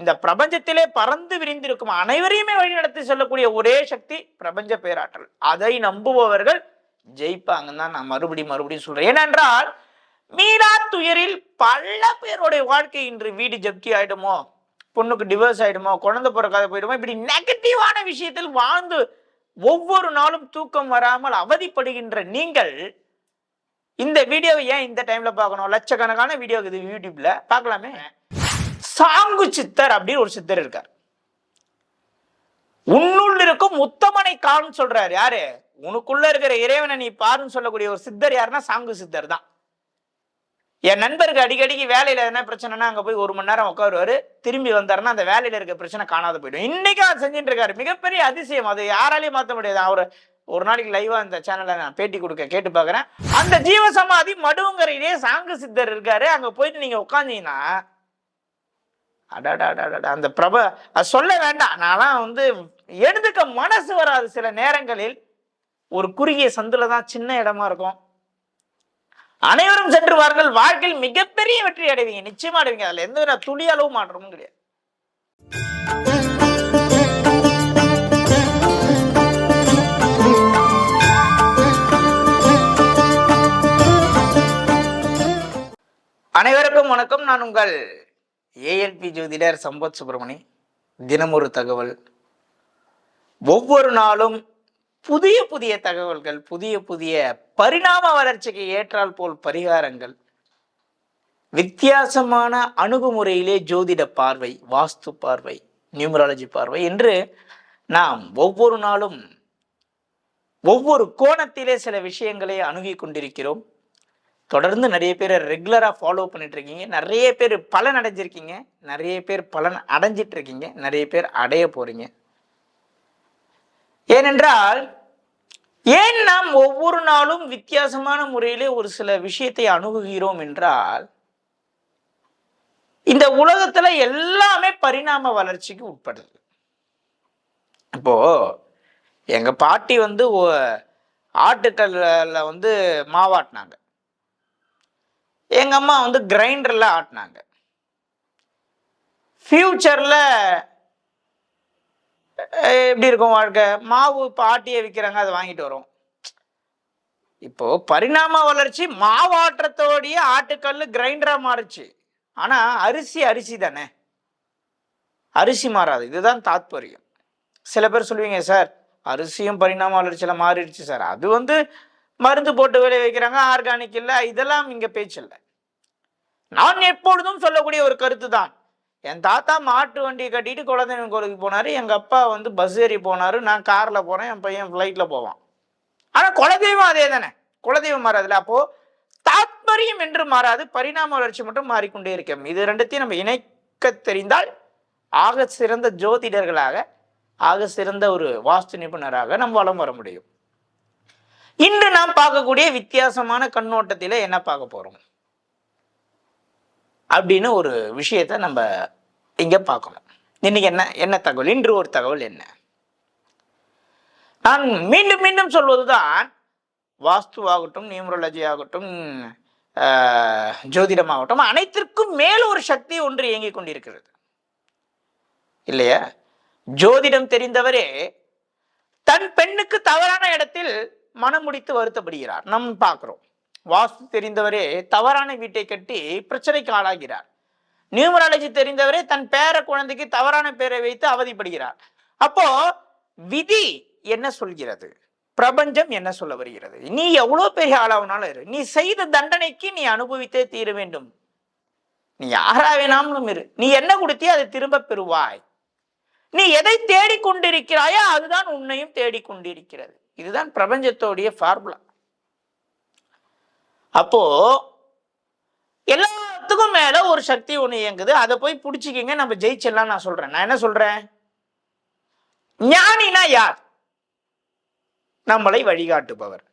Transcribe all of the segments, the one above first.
இந்த பிரபஞ்சத்திலே பறந்து விரிந்திருக்கும் அனைவரையுமே வழிநடத்தி சொல்லக்கூடிய ஒரே சக்தி பிரபஞ்ச பேராற்றல். அதை நம்புபவர்கள் ஜெயிப்பாங்கன்னு தான் நான் மறுபடியும் மறுபடியும் சொல்றேன். ஏனென்றால் மீளா துயரில் பல பேருடைய வாழ்க்கை இன்று வீடு ஜப்தி ஆயிடுமோ பொண்ணுக்கு டிவோர்ஸ் ஆயிடுமோ குழந்தை பிறக்காத போயிடுமோ இப்படி நெகட்டிவான விஷயத்தில் வாழ்ந்து ஒவ்வொரு நாளும் தூக்கம் வராமல் அவதிப்படுகின்ற நீங்கள் இந்த வீடியோவை ஏன் இந்த டைம்ல பார்க்கணும்? லட்சக்கணக்கான வீடியோ இது யூடியூப்ல பார்க்கலாமே? சாங்கு சித்தர் அப்படின்னு ஒரு சித்தர் இருக்கார். உன்னுள் இருக்கும் உத்தமனை காணும் சொல்றாரு. யாரு? உனக்குள்ள இருக்கிற இறைவனை நீ பாருன்னு சொல்லக்கூடிய ஒரு சித்தர் யாருன்னா சாங்கு சித்தர் தான். என் நண்பருக்கு அடிக்கடிக்கு வேலையில என்ன பிரச்சனைனா அங்க போய் ஒரு மணி நேரம் உட்காருவாரு. திரும்பி வந்தாருன்னா அந்த வேலையில இருக்க பிரச்சனை காணாத போயிடும். இன்னைக்கு அவர் செஞ்சுட்டு இருக்காரு. மிகப்பெரிய அதிசயம். அது யாராலையும் மாத்த முடியாது. அவரு ஒரு நாளைக்கு லைவா இந்த சேனல்ல நான் பேட்டி கொடுக்க கேட்டு பாக்குறேன் அந்த ஜீவசமாதி மடுவங்கரையிலே சாங்கு சித்தர் இருக்காரு. அங்க போயிட்டு நீங்க உட்காந்தீங்கன்னா அடாடாடாடா அந்த பிரப அது சொல்ல வேண்டாம் நான்லாம் வந்து எடுத்துக்க மனசு வராது சில நேரங்களில் ஒரு குறுகிய சந்தில் தான் சின்ன இடமா இருக்கும் அனைவரும் சென்றுவார்கள் வாழ்க்கையில் மிகப்பெரிய வெற்றி அடைவீங்க நிச்சயமா அடைவீங்க அதில் எந்த ஒரு துளி அளவு மாற்றமும் கிடையாது அனைவருக்கும் வணக்கம் நான் உங்கள் ஏஎல்பி ஜோதிடர் சம்பத் சுப்பிரமணி தினமொரு தகவல். ஒவ்வொரு நாளும் புதிய புதிய தகவல்கள் புதிய புதிய பரிணாம வளர்ச்சிக்கு ஏற்றால் போல் பரிகாரங்கள். வித்தியாசமான அணுகுமுறையிலே ஜோதிட பார்வை வாஸ்து பார்வை நியூமராலஜி பார்வை என்று நாம் ஒவ்வொரு நாளும் ஒவ்வொரு கோணத்திலே சில விஷயங்களை அணுகி கொண்டிருக்கிறோம். தொடர்ந்து நிறைய பேர் ரெகுலராக ஃபாலோ பண்ணிட்டு இருக்கீங்க நிறைய பேர் பலன் அடைஞ்சிருக்கீங்க. நிறைய பேர் பலன் அடைஞ்சிட்ருக்கீங்க நிறைய பேர் அடைய போகிறீங்க ஏனென்றால் ஏன் நாம் ஒவ்வொரு நாளும் வித்தியாசமான முறையிலே ஒரு சில விஷயத்தை அணுகுகிறோம் என்றால் இந்த உலகத்தில் எல்லாமே பரிணாம வளர்ச்சிக்கு உட்படுது இப்போ எங்கள் பாட்டி வந்து ஆட்டுக்கல்ல வந்து மாவாட்டினாங்க. எங்க அம்மா வந்து கிரைண்டர்ல ஆட்டினாங்க. ஃபியூச்சர்ல எப்படி இருக்கும் வாழ்க்கை? மாவு இப்போ ஆட்டியே விற்கிறாங்க அதை வாங்கிட்டு வரும். இப்போ பரிணாம வளர்ச்சி மாவாற்றத்தோடைய ஆட்டுக்கல் கிரைண்டரா மாறுச்சு. ஆனா அரிசி அரிசி தானே. அரிசி மாறாது இதுதான் தாத்பரியம். சில பேர் சொல்லுவீங்க சார் அரிசியும் பரிணாம வளர்ச்சியில மாறிடுச்சு சார். அது வந்து மருந்து போட்டு விளை வைக்கிறாங்க ஆர்கானிக் இல்லை இதெல்லாம் இங்கே பேச்சு இல்லை. நான் எப்பொழுதும் சொல்லக்கூடிய ஒரு கருத்து தான் என் தாத்தா மாட்டு வண்டியை கட்டிட்டு குலதெய்வம் கோயிலுக்கு போனார் எங்கள் அப்பா வந்து பஸ் ஏறி போனார் நான் காரில் போகிறேன் என் பையன் ஃப்ளைட்டில் போவான். ஆனால் குலதெய்வம் அதே தானே குலதெய்வம் மாறாதுல அப்போது தாத்பரியம் என்று மாறாது பரிணாம வளர்ச்சி மட்டும் மாறிக்கொண்டே இருக்கும் இது ரெண்டுத்தையும் நம்ம இணைக்க தெரிந்தால் ஆக சிறந்த ஜோதிடர்களாக ஆக சிறந்த ஒரு வாஸ்து நிபுணராக நம்ம வளம் வர முடியும். இன்று நாம் பார்க்கக்கூடிய வித்தியாசமான கண்ணோட்டத்தில என்ன பார்க்க போறோம்? அப்படின்னு ஒரு விஷயத்தை நம்ம இங்க பார்க்கணும். இன்னைக்கு என்ன என்ன தகவல்? இன்று ஒரு தகவல் என்ன? நான் மீண்டும் மீண்டும் சொல்வதுதான் வாஸ்துவாகட்டும் நியூமராலஜி ஆகட்டும் ஜோதிடம் ஜோதிடமாகட்டும் அனைத்திற்கும் மேல் ஒரு சக்தி ஒன்று இயங்கிக் கொண்டிருக்கிறது. இல்லையா? ஜோதிடம் தெரிந்தவரே தன் பெண்ணுக்கு தவறான இடத்தில் மனம் முடித்து வருத்தப்படுகிறார். நம் பார்க்கிறோம். வாஸ்து தெரிந்தவரே தவறான வீட்டை கட்டி பிரச்சனைக்கு ஆளாகிறார். நியூமராலஜி தெரிந்தவரே தன் பேர குழந்தைக்கு தவறான பேரை வைத்து அவதிப்படுகிறார். அப்போ விதி என்ன சொல்கிறது? பிரபஞ்சம் என்ன சொல்ல வருகிறது? நீ எவ்வளோ பெரிய ஆளாவனாலும் இரு. நீ செய்த தண்டனைக்கு நீ அனுபவித்தே தீர வேண்டும். நீ யாரா வேணாமலும் இரு. நீ என்ன கொடுத்தியோ அதை திரும்ப பெறுவாய். நீ எதை தேடிக்கொண்டிருக்கிறாயோ அதுதான் உன்னையும் தேடிக்கொண்டிருக்கிறது. இதுதான் பிரபஞ்சத்தோடைய ஃபார்முலா அப்போ எல்லாத்துக்கும் மேல ஒரு சக்தி ஒன்று இயங்குது. அதை போய் பிடிச்சிக்கிங்க நம்ம ஜெயிச்சிடலாம் நான் சொல்றேன். நான் என்ன சொல்றேன்? ஞானினா யார்? நம்மளை வழிகாட்டுபவர்.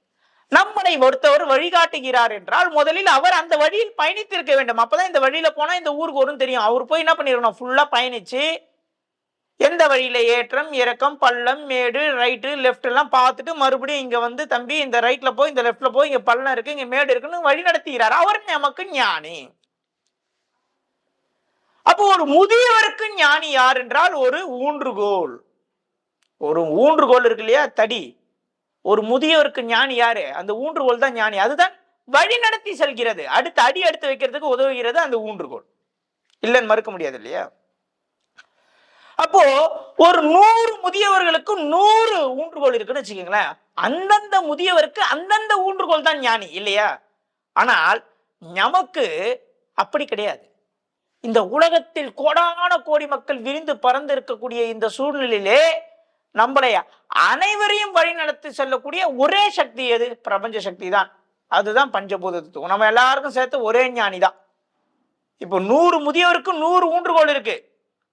நம்மளை ஒருத்தவர் வழிகாட்டுகிறார் என்றால் முதலில் அவர் அந்த வழியில் பயணித்திருக்க வேண்டும். அப்பதான் இந்த வழியில போனா இந்த ஊருக்கு வரும் தெரியும். அவர் போய் என்ன பண்ணிருக்கணும்? ஃபுல்லா பயணிச்சு எந்த வழியில் ஏற்றம் இறக்கம் பள்ளம் மேடு ரைட்டு லெஃப்ட் எல்லாம் பார்த்துட்டு மறுபடியும் இங்கே வந்து தம்பி இந்த ரைட்டில் போய் இந்த லெஃப்டில் போய் இங்கே பள்ளம் இருக்குது இங்கே மேடு இருக்குன்னு வழி நடத்துகிறார். அவர் நமக்கு ஞானி. அப்போ ஒரு முதியவருக்கு ஞானி யார் என்றால் ஒரு ஊன்றுகோல். ஒரு ஊன்றுகோல் இருக்கு இல்லையா? தடி. ஒரு முதியவருக்கு ஞானி யாரு? அந்த ஊன்றுகோல் தான் ஞானி. அதுதான் வழி நடத்தி செல்கிறது. அடுத்து அடி எடுத்து வைக்கிறதுக்கு உதவுகிறது அந்த ஊன்றுகோல். இல்லைன்னு மறுக்க முடியாது இல்லையா? அப்போ ஒரு நூறு முதியவர்களுக்கு நூறு ஊன்றுகோல் இருக்குன்னு வச்சுக்கோங்களேன். அந்தந்த முதியவருக்கு அந்தந்த ஊன்றுகோல் தான் ஞானி இல்லையா? ஆனால் நமக்கு அப்படி கிடையாது. இந்த உலகத்தில் கோடான கோடி மக்கள் விரிந்து பறந்து இருக்கக்கூடிய இந்த சூழ்நிலையிலே நம்மளை அனைவரையும் வழிநடத்தி செல்லக்கூடிய ஒரே சக்தி எது? பிரபஞ்ச சக்தி தான். அதுதான் பஞ்சபூத தத்துவம் நம்ம எல்லாருக்கும் சேர்த்து ஒரே ஞானி தான் இப்போ நூறு முதியவருக்கு நூறு ஊன்றுகோல் இருக்கு.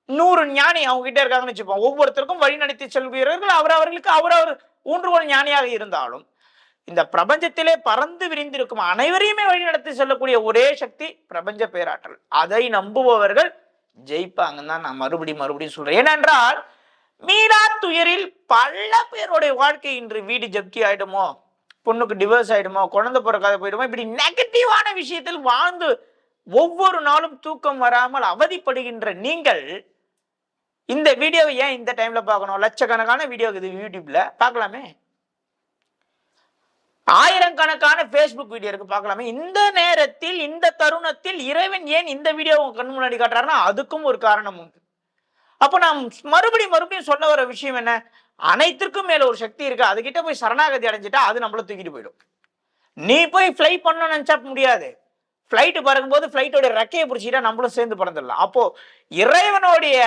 நூறு ஞானி அவங்க கிட்ட இருக்காங்கன்னு வச்சுப்போம். ஒவ்வொருத்தருக்கும் வழி நடத்தி செல்கிறவர்கள் அவர் அவர்களுக்கு அவரவர் ஊன்றுகோல் ஞானியாக இருந்தாலும் இந்த பிரபஞ்சத்திலே பறந்து விரிந்திருக்கும் அனைவரையுமே வழிநடத்தி செல்லக்கூடிய ஒரே சக்தி பிரபஞ்ச பேராற்றல். அதை நம்புபவர்கள் ஜெயிப்பாங்கன்னு தான் நான் மறுபடியும் மறுபடியும் சொல்றேன். ஏனென்றால் மீரா துயரில் பல பேருடைய வாழ்க்கை இன்று வீடு ஜப்தி ஆயிடுமோ பொண்ணுக்கு டிவோர்ஸ் ஆயிடுமோ குழந்தை பிறக்காத போயிடுமோ இப்படி நெகட்டிவான விஷயத்தில் வாழ்ந்து ஒவ்வொரு நாளும் தூக்கம் வராமல் அவதிப்படுகின்ற நீங்கள் இந்த வீடியோவை ஏன் இந்த டைம்ல பார்க்கணும்? லட்சக்கணக்கான வீடியோ இது யூடியூப்ல. பார்க்கலாமே. ஆயிரக்கணக்கான ஃபேஸ்புக் வீடியோ இருக்கு. பார்க்கலாமே. இந்த நேரத்தில் இந்த தருணத்தில் இறைவன் ஏன் இந்த வீடியோ கண் முன்னாடி காட்டுறாருன்னா அதுக்கும் ஒரு காரணம் உண்டு அப்ப நாம் மறுபடியும் மறுபடியும் சொல்ல வர விஷயம் என்ன? அனைத்திற்கும் மேல ஒரு சக்தி இருக்கு. அதுகிட்ட போய் சரணாகதி அடைஞ்சிட்டா அது நம்மள தூக்கிட்டு போயிடும். நீ போய் ஃப்ளை பண்ணணும்னு நினைச்சா முடியாது. ஃப்ளைட்டு பறக்கும்போது ஃப்ளைட்டோட ரெக்கையை பிடிச்சிட்டா நம்மளும் சேர்ந்து பறந்துடலாம். அப்போ இறைவனுடைய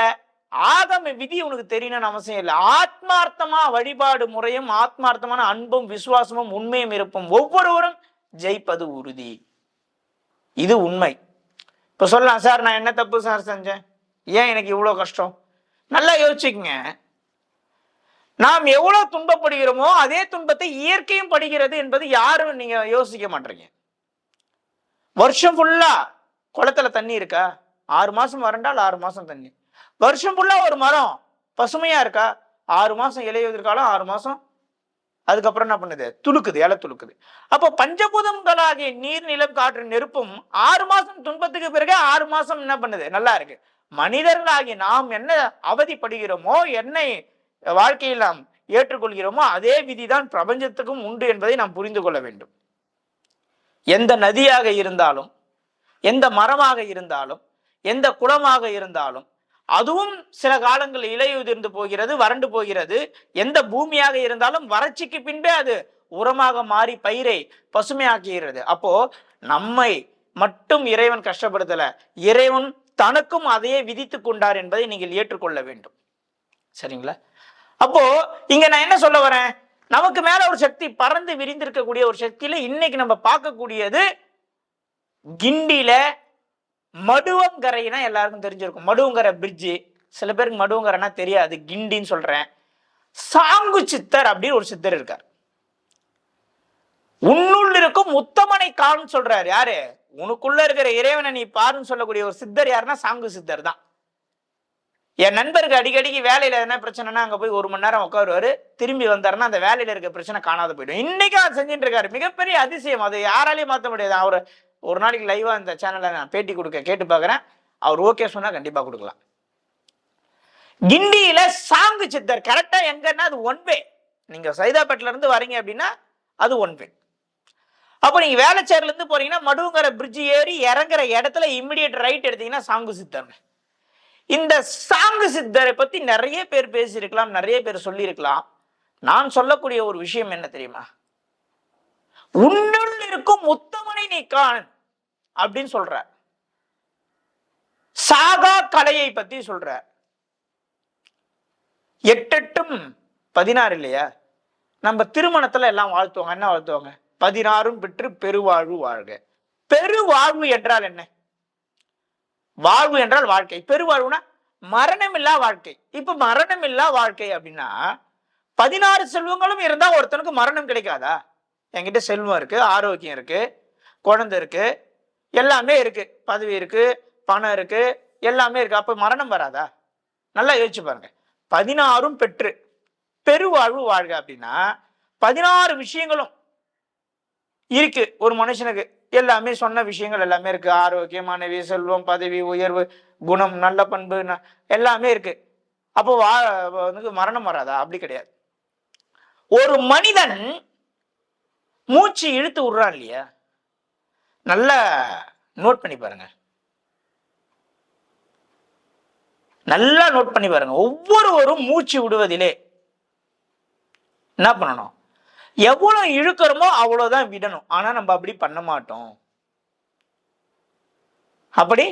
ஆகம விதி உனக்கு தெரியணும்னு அவசியம் இல்லை. ஆத்மார்த்தமா வழிபாடு முறையும் ஆத்மார்த்தமான அன்பும் விசுவாசமும் உண்மையும் இருப்பும் ஒவ்வொருவரும் ஜெயிப்பது உறுதி. இது உண்மை. இப்ப சொல்லலாம் சார் நான் என்ன தப்பு சார் செஞ்சேன்? ஏன் எனக்கு இவ்வளோ கஷ்டம்? நல்லா யோசிச்சுக்கங்க. நாம் எவ்வளவு துன்பப்படுகிறோமோ அதே துன்பத்தை இயற்கையும் படுகிறது என்பது யாரும் நீங்க யோசிக்க மாட்டீங்க. வருஷம் ஃபுல்லா குளத்துல தண்ணி இருக்கா? ஆறு மாசம் வறண்டால் ஆறு மாசம் தண்ணி. வருஷம் ஃபுல்லா ஒரு மரம். பசுமையா இருக்கா? ஆறு மாசம் இலையுதிர்காலம் ஆறு மாசம். அதுக்கப்புறம் என்ன பண்ணுது? துளுக்குது இலை துளுக்குது. அப்போ பஞ்சபூதங்களாகிய நீர் நிலம் காற்று நெருப்பும் ஆறு மாசம் துன்பத்துக்கு பிறகு ஆறு மாசம் என்ன பண்ணுது? நல்லா இருக்கு. மனிதர்களாகிய நாம் என்ன அவதிப்படுகிறோமோ என்னை வாழ்க்கையில் நாம் ஏற்றுக்கொள்கிறோமோ அதே விதிதான் பிரபஞ்சத்துக்கும் உண்டு என்பதை நாம் புரிந்து கொள்ள வேண்டும். எந்த நதியாக இருந்தாலும் எந்த மரமாக இருந்தாலும் எந்த குளமாக இருந்தாலும் அதுவும் சில காலங்கள் இலையுதிர்ந்து போகிறது வறண்டு போகிறது. எந்த பூமியாக இருந்தாலும் வறட்சிக்கு பின்பே அது உரமாக மாறி பயிரை பசுமையாக்குகிறது. அப்போ நம்மை மட்டும் இறைவன் கஷ்டப்படுத்தல இறைவன் தனக்கும் அதையே விதித்து கொண்டார் என்பதை நீங்கள் ஏற்றுக்கொள்ள வேண்டும். சரிங்களா? அப்போ இங்க நான் என்ன சொல்ல வரேன்? நமக்கு மேல ஒரு சக்தி பறந்து விரிந்திருக்கக்கூடிய ஒரு சக்தியில இன்னைக்கு நம்ம பார்க்கக்கூடியது கிண்டியில மடுவங்கரைனா எல்லாருக்கும் தெரிஞ்சிருக்கும். மடுவங்கரை பிரிட்ஜு சில பேருக்கு மடுவங்கரைனா தெரியாது. கிண்டின்னு சொல்றேன். சாங்கு சித்தர் அப்படின்னு ஒரு சித்தர் இருக்கார். உன்னுள் இருக்கும் உத்தமனை காணும் சொல்றாரு. யாரு? உனக்குள்ள இருக்கிற இறைவனை நீ பாருன்னு சொல்லக்கூடிய ஒரு சித்தர் யாருன்னா சாங்கு சித்தர் தான். என் நண்பருக்கு அடிக்கடிக்கு வேலையில என்ன பிரச்சனைனா அங்க போய் ஒரு மணி நேரம் உட்காருவாரு. திரும்பி வந்தாருன்னா அந்த வேலையில இருக்க பிரச்சனை காணாத போயிடும். இன்னைக்கு அவர் செஞ்சுட்டு இருக்காரு. மிகப்பெரிய அதிசயம். அது யாராலையும் மாற்ற முடியாது. அவர் ஒரு நாளைக்கு லைவாக இந்த சேனலில் நான் பேட்டி கொடுக்க கேட்டு பார்க்குறேன். அவர் ஓகே சொன்னால் கண்டிப்பாக கொடுக்கலாம். கிண்டியில் சாங்கு சித்தர் கரெக்டாக எங்கன்னா அது ஒன் வே நீங்கள் சைதாப்பேட்டிலேருந்து வரீங்க அப்படின்னா அது ஒன் வே அப்போ நீங்கள் வேலைச்சேர்லேருந்து போகிறீங்கன்னா போறீங்கன்னா மடுவுங்கிற பிரிட்ஜ் ஏறி இறங்குற இடத்துல இம்மிடியட் ரைட் எடுத்தீங்கன்னா சாங்கு சித்தர் இந்த சாங்கு சித்தரை பற்றி நிறைய பேர் பேசியிருக்கலாம் நிறைய பேர் சொல்லியிருக்கலாம். நான் சொல்லக்கூடிய ஒரு விஷயம் என்ன தெரியுமா? உன்னுள் இருக்கும் உத்தமனை நீ காண். அப்படின்னு சொல்றார் சாகா கலையை பத்தி சொல்றார் எட்டெட்டும் பதினாறு இல்லையா? நம்ம திருமணத்துல எல்லாம் வாழ்த்துவாங்க. என்ன வாழ்த்துவாங்க? பதினாறும் பெற்று பெருவாழ்வு வாழ்க. பெருவாழ்வு என்றால் என்ன? வாழ்வு என்றால் வாழ்க்கை. பெருவாழ்வுனா மரணமில்லா வாழ்க்கை. இப்ப மரணமில்லா வாழ்க்கை அப்படின்னா பதினாறு செல்வங்களும் இருந்தா ஒருத்தனுக்கு மரணம் கிடைக்காதா? என்கிட்ட செல்வம் இருக்கு ஆரோக்கியம் இருக்கு குழந்தை இருக்கு எல்லாமே இருக்கு. பதவி இருக்கு பணம் இருக்கு எல்லாமே இருக்கு. அப்போ மரணம் வராதா? நல்லா யோசிச்சு பாருங்க. பதினாறும் பெற்று பெருவாழ்வு வாழ்க அப்படின்னா பதினாறு விஷயங்களும் இருக்கு. ஒரு மனுஷனுக்கு எல்லாமே சொன்ன விஷயங்கள் எல்லாமே இருக்கு. ஆரோக்கியம் மனைவி செல்வம் பதவி உயர்வு குணம் நல்ல பண்பு ந- எல்லாமே இருக்கு. அப்போ வா வந்து மரணம் வராதா? அப்படி கிடையாது. ஒரு மனிதன் மூச்சு இழுத்து விடுறான் இல்லையா? நல்லா நோட் பண்ணி பாருங்க. நல்லா நோட் பண்ணி பாருங்க. ஒவ்வொருவரும் மூச்சு விடுவதிலே என்ன பண்ணணும்? எவ்வளவு இழுக்கிறோமோ அவ்வளவுதான் விடணும். ஆனா நம்ம அப்படி பண்ண மாட்டோம். அப்படி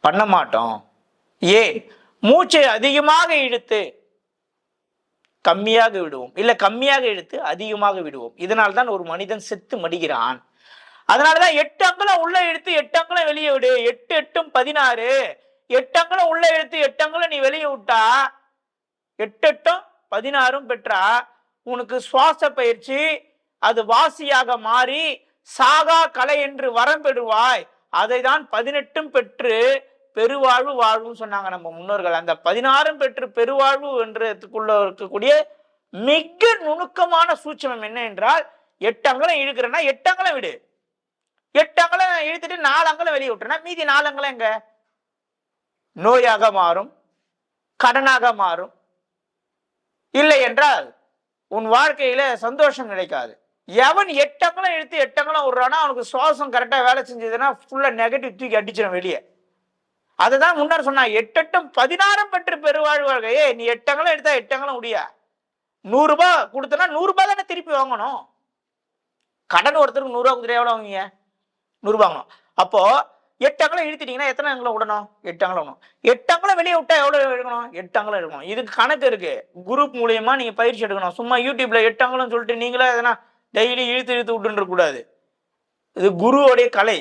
பண்ண மாட்டோம். ஏன் மூச்சை அதிகமாக இழுத்து கம்மியாக விடுவோம். இல்ல கம்மியாக இழுத்து அதிகமாக விடுவோம். இதனால் தான் ஒரு மனிதன் செத்து மடிகிறான். அதனாலதான் எட்டு அங்கலம் உள்ள இழுத்து எட்டு அங்கலம் வெளியே விடு. எட்டு எட்டும் பதினாறு. எட்டு அங்கலம் உள்ள இழுத்து எட்டு அங்கலம் நீ வெளியே விட்டா எட்டு எட்டும் பதினாறும் பெற்றா உனக்கு சுவாச பயிற்சி அது வாசியாக மாறி சாகா கலை என்று வரம் பெறுவாய். அதை தான் பதினெட்டும் பெற்று பெருவாழ்வு வாழ்வுன்னு சொன்னாங்க நம்ம முன்னோர்கள். அந்த பதினாறும் பெற்று பெருவாழ்வு என்றதுக்குள்ள இருக்கக்கூடிய மிக நுணுக்கமான சூட்சமம் என்ன என்றால் எட்டு அங்கலம் இழுக்கிறேன்னா எட்டு அங்கலம் விடு. எட்டு அங்கலம் இழுத்துட்டு நாலு அங்கலம் வெளியே விட்டுறேன்னா மீதி நாலு அங்கலம் எங்க? நோயாக மாறும் கடனாக மாறும். இல்லை என்றால் உன் வாழ்க்கையில சந்தோஷம் கிடைக்காது. எவன் எட்டங்களும் இழுத்து எட்டங்களும் விடுறானா அவனுக்கு சுவாசம் கரெக்டாக வேலை செஞ்சதுன்னா ஃபுல்லாக நெகட்டிவ் தூக்கி அடிச்சிடும் வெளியே. அதுதான் முன்னர் சொன்னா எட்டெட்டும் பதினாறும் பெற்று பெருவாழ்வார்கள் ஏ நீ எட்டங்களும் எடுத்தா எட்டங்களும் முடியா நூறுரூபா கொடுத்தனா நூறுரூபா தானே திருப்பி வாங்கணும்? கடன் ஒருத்தருக்கு நூறுரூவா கொடுத்துட்டு எவ்வளோ வாங்குவீங்க? நூறு வாங்கணும் அப்போ எட்டு அங்கலம் இழுத்துட்டீங்கன்னா எத்தனை அங்கலம் விடணும்? எட்டு அங்கலம் விடணும். எட்டு அங்கலம் வெளியே விட்டா எவ்வளோ எடுக்கணும்? எட்டு அங்கலம் எடுக்கணும். இதுக்கு கணக்கு இருக்கு. குரூப் மூலியமா நீங்க பயிற்சி எடுக்கணும். சும்மா யூடியூப்ல எட்டு அங்கலம் சொல்லிட்டு நீங்களே எதனா டெய்லி இழுத்து இழுத்து விட்டுன்ற கூடாது. இது குருவோடைய கலை.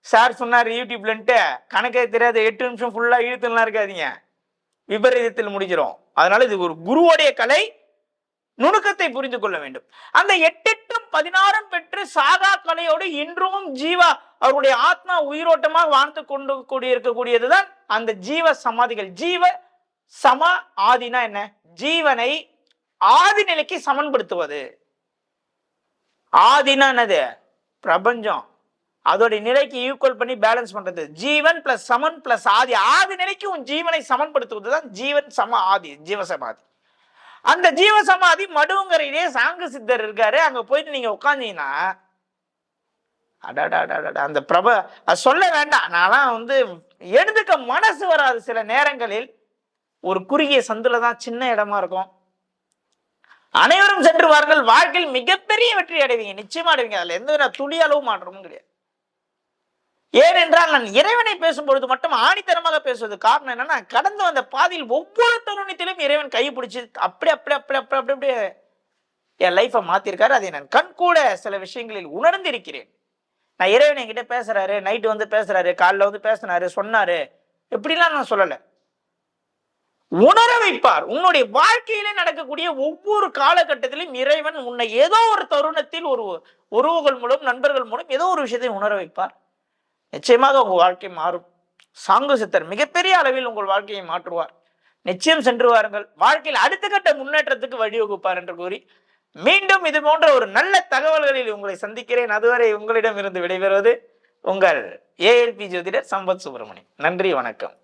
சார் சொன்னார் யூடியூப்லன்ட்டு. கணக்கே தெரியாத. எட்டு நிமிஷம் ஃபுல்லாக இழுத்துலாம் இருக்காதீங்க. விபரீதத்தில் முடிஞ்சிடும் அதனால இது ஒரு குருவோடைய கலை நுணுக்கத்தை புரிந்து கொள்ள வேண்டும். அந்த எட்டெட்டும் பதினாறும் பெற்று சாகா கலையோடு இன்றும் ஜீவா அவருடைய ஆத்மா உயிரோட்டமாக வாழ்ந்து கொண்டு கூடிய இருக்கக்கூடியதுதான் அந்த ஜீவ சமாதிகள். ஜீவ சம ஆதினா என்ன? ஜீவனை ஆதி நிலைக்கு சமன்படுத்துவது. ஆதினா என்னது? பிரபஞ்சம். அதோடைய நிலைக்கு ஈக்குவல் பண்ணி பேலன்ஸ் பண்றது. ஜீவன் பிளஸ் சமன் பிளஸ் ஆதி. ஆதி நிலைக்கு உன் ஜீவனை சமன்படுத்துவது தான் ஜீவன் சம ஆதி ஜீவ சமாதி. அந்த ஜீவ சமாதி மடுங்கரையிலே சாங்க சித்தர் இருக்காரு. அங்க போயிட்டு நீங்க உட்காந்தீங்கன்னா அடாடாடாடா அந்த பிரப சொல்ல வேண்டாம் நான்லாம் வந்து எழுதுக்க மனசு வராது சில நேரங்களில் ஒரு குறுகிய சந்துல தான் சின்ன இடமா இருக்கும் அனைவரும் சென்று வாழ்க்கையில் மிகப்பெரிய வெற்றி அடைவீங்க நிச்சயமா அடைவீங்க அதுல எந்த வித துளி அளவு மாற்றமும் கிடையாது ஏனென்றால் நான் இறைவனை பேசும்பொழுது மட்டும் ஆணித்தரமாக பேசுவது காரணம் என்னன்னா கடந்து வந்த பாதையில் ஒவ்வொரு தருணத்திலும் இறைவன் கை பிடிச்சி அப்படி அப்படி அப்படி அப்படி அப்படி அப்படியே என் லைஃப்பை மாத்திருக்காரு. அதை நான் கண் கூட சில விஷயங்களில் உணர்ந்திருக்கிறேன். நான் இறைவன் என்கிட்ட பேசுறாரு நைட்டு வந்து பேசுறாரு காலைல வந்து பேசினாரு சொன்னாரு. எப்படிலாம் நான் சொல்லலை. உணர வைப்பார். உன்னுடைய வாழ்க்கையிலே நடக்கக்கூடிய ஒவ்வொரு காலகட்டத்திலும் இறைவன் உன்னை ஏதோ ஒரு தருணத்தில் ஒரு உறவுகள் மூலம் நண்பர்கள் மூலம் ஏதோ ஒரு விஷயத்தை உணர வைப்பார். நிச்சயமாக உங்கள் வாழ்க்கை மாறும். சாங்கு சித்தர் மிகப்பெரிய அளவில் உங்கள் வாழ்க்கையை மாற்றுவார். நிச்சயம் சென்று வாருங்கள். வாழ்க்கையில் அடுத்த கட்ட முன்னேற்றத்துக்கு வழிவகுப்பார் என்று கூறி மீண்டும் இது போன்ற ஒரு நல்ல தகவல்களில் உங்களை சந்திக்கிறேன். அதுவரை உங்களிடம் இருந்து விடைபெறுவது உங்கள் ஏஎல்பி ஜோதிடர் சம்பத் சுப்பிரமணியம். நன்றி வணக்கம்.